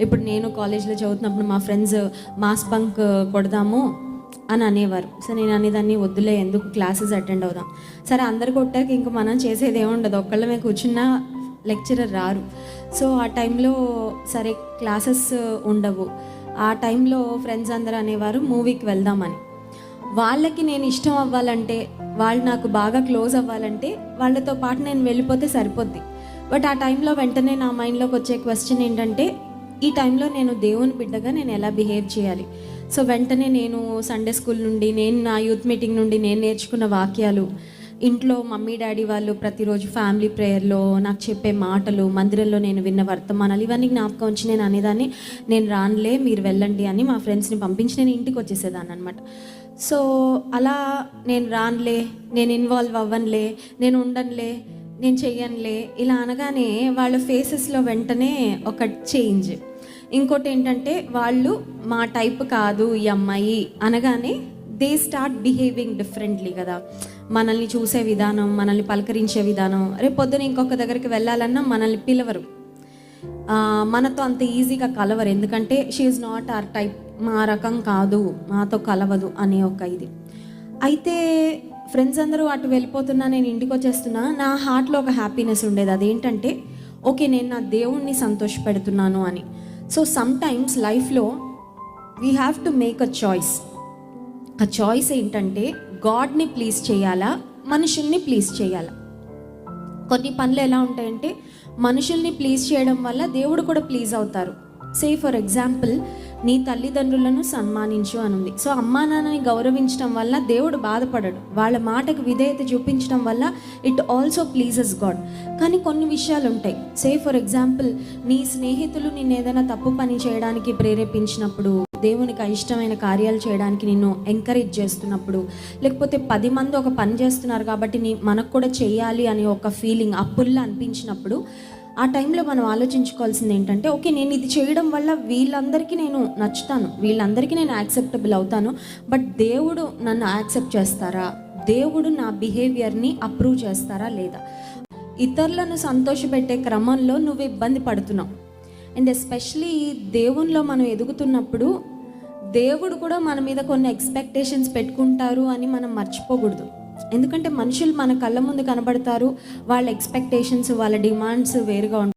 ఇప్పుడు నేను కాలేజ్లో చదువుతున్నప్పుడు మా ఫ్రెండ్స్ మాస్ బంక్ కొడదాము అని అనేవారు. సో నేను అనేదాన్ని వద్దులే ఎందుకు క్లాసెస్ అటెండ్ అవుదాం? సరే అందరు కొట్టాక ఇంక మనం చేసేది ఏముండదు ఒక్కళ్ళమే కూర్చున్నా లెక్చరర్ రారు. సో ఆ టైంలో సరే క్లాసెస్ ఉండవు. ఆ టైంలో ఫ్రెండ్స్ అందరూ అనేవారు మూవీకి వెళ్దామని. వాళ్ళకి నేను ఇష్టం అవ్వాలంటే వాళ్ళు నాకు బాగా క్లోజ్ అవ్వాలంటే వాళ్ళతో పాటు నేను వెళ్ళిపోతే సరిపోద్ది. బట్ ఆ టైంలో వెంటనే నా మైండ్లోకి వచ్చే క్వశ్చన్ ఏంటంటే ఈ టైంలో నేను దేవుని బిడ్డగా నేను ఎలా బిహేవ్ చేయాలి? సో వెంటనే నేను సండే స్కూల్ నుండి నేను నా యూత్ మీటింగ్ నుండి నేను నేర్చుకున్న వాక్యాలు ఇంట్లో మమ్మీ డాడీ వాళ్ళు ప్రతిరోజు ఫ్యామిలీ ప్రేయర్లో నాకు చెప్పే మాటలు మందిరంలో నేను విన్న వర్తమానాలు ఇవన్నీ జ్ఞాపకం వచ్చి నేను అనేదాన్ని నేను రానులే మీరు వెళ్ళండి అని మా ఫ్రెండ్స్ని పంపించి నేను ఇంటికి వచ్చేసేదాన్ని అనమాట సో అలా నేను రానులే నేను ఇన్వాల్వ్ అవ్వనులే నేను ఉండనులే నేను చెయ్యనులే. ఇలా అనగానే వాళ్ళ ఫేసెస్లో వెంటనే ఒక చేంజ్ ఇంకోటి ఏంటంటే వాళ్ళు మా టైప్ కాదు ఈ అమ్మాయి అనగానే దే స్టార్ట్ బిహేవింగ్ డిఫరెంట్లీ కదా. మనల్ని చూసే విధానం మనల్ని పలకరించే విధానం. రేపు పొద్దున ఇంకొక దగ్గరికి వెళ్ళాలన్నా మనల్ని పిలవరు. మనతో అంత ఈజీగా కలవరు. ఎందుకంటే షీఈ్ నాట్ ఆర్ టైప్ మా రకం కాదు. మాతో కలవదు అనే ఒక ఇది. అయితే ఫ్రెండ్స్ అందరూ అటు వెళ్ళిపోతున్నా నేను ఇంటికి వచ్చేస్తున్నా నా హార్ట్లో ఒక హ్యాపీనెస్ ఉండేది. అదేంటంటే ఓకే నేను నా దేవుణ్ణి సంతోషపెడుతున్నాను అని. సో సమ్ టైమ్స్ లైఫ్లో we have to make a choice ఆ చాయిస్ ఏంటంటే గాడ్ని ప్లీజ్ చేయాలా మనుషుల్ని ప్లీజ్ చేయాలా? కొన్ని పనులు ఎలా ఉంటాయంటే మనుషుల్ని ప్లీజ్ చేయడం వల్ల దేవుడు కూడా ప్లీజ్ అవుతారు. సే ఫర్ ఎగ్జాంపుల్ నీ తల్లిదండ్రులను సన్మానించు అని ఉంది సో అమ్మా నాన్నని గౌరవించడం వల్ల దేవుడు బాధపడడు. వాళ్ళ మాటకు విధేయత చూపించడం వల్ల ఇట్ ఆల్సో ప్లీజెస్ గాడ్ కానీ కొన్ని విషయాలు ఉంటాయి సే ఫర్ ఎగ్జాంపుల్ నీ స్నేహితులు నిన్ను ఏదైనా తప్పు పని చేయడానికి ప్రేరేపించినప్పుడు దేవునికి అయిష్టమైన కార్యాలు చేయడానికి నిన్ను ఎంకరేజ్ చేస్తున్నప్పుడు లేకపోతే పది మంది ఒక పని చేస్తున్నారు కాబట్టి నీ మనకు కూడా చేయాలి అనే ఒక ఫీలింగ్ అప్పుల్లా అనిపించినప్పుడు ఆ టైంలో మనం ఆలోచించుకోవాల్సింది ఏంటంటే ఓకే నేను ఇది చేయడం వల్ల వీళ్ళందరికీ నేను నచ్చుతాను వీళ్ళందరికీ నేను యాక్సెప్టబుల్ అవుతాను బట్ దేవుడు నన్ను యాక్సెప్ట్ చేస్తారా? దేవుడు నా బిహేవియర్ని అప్రూవ్ చేస్తారా లేదా? ఇతరులను సంతోషపెట్టే క్రమంలో నువ్వు ఇబ్బంది పడుతున్నావు. అండ్ ఎస్పెషలీ దేవునిలో మనం ఎదుగుతున్నప్పుడు దేవుడు కూడా మన మీద కొన్ని ఎక్స్పెక్టేషన్స్ పెట్టుకుంటారు అని మనం మర్చిపోకూడదు. ఎందుకంటే మనుషులు మన కళ్ళ ముందు కనబడతారు వాళ్ళ ఎక్స్పెక్టేషన్స్ వాళ్ళ డిమాండ్స్ వేరుగా ఉంటాయి.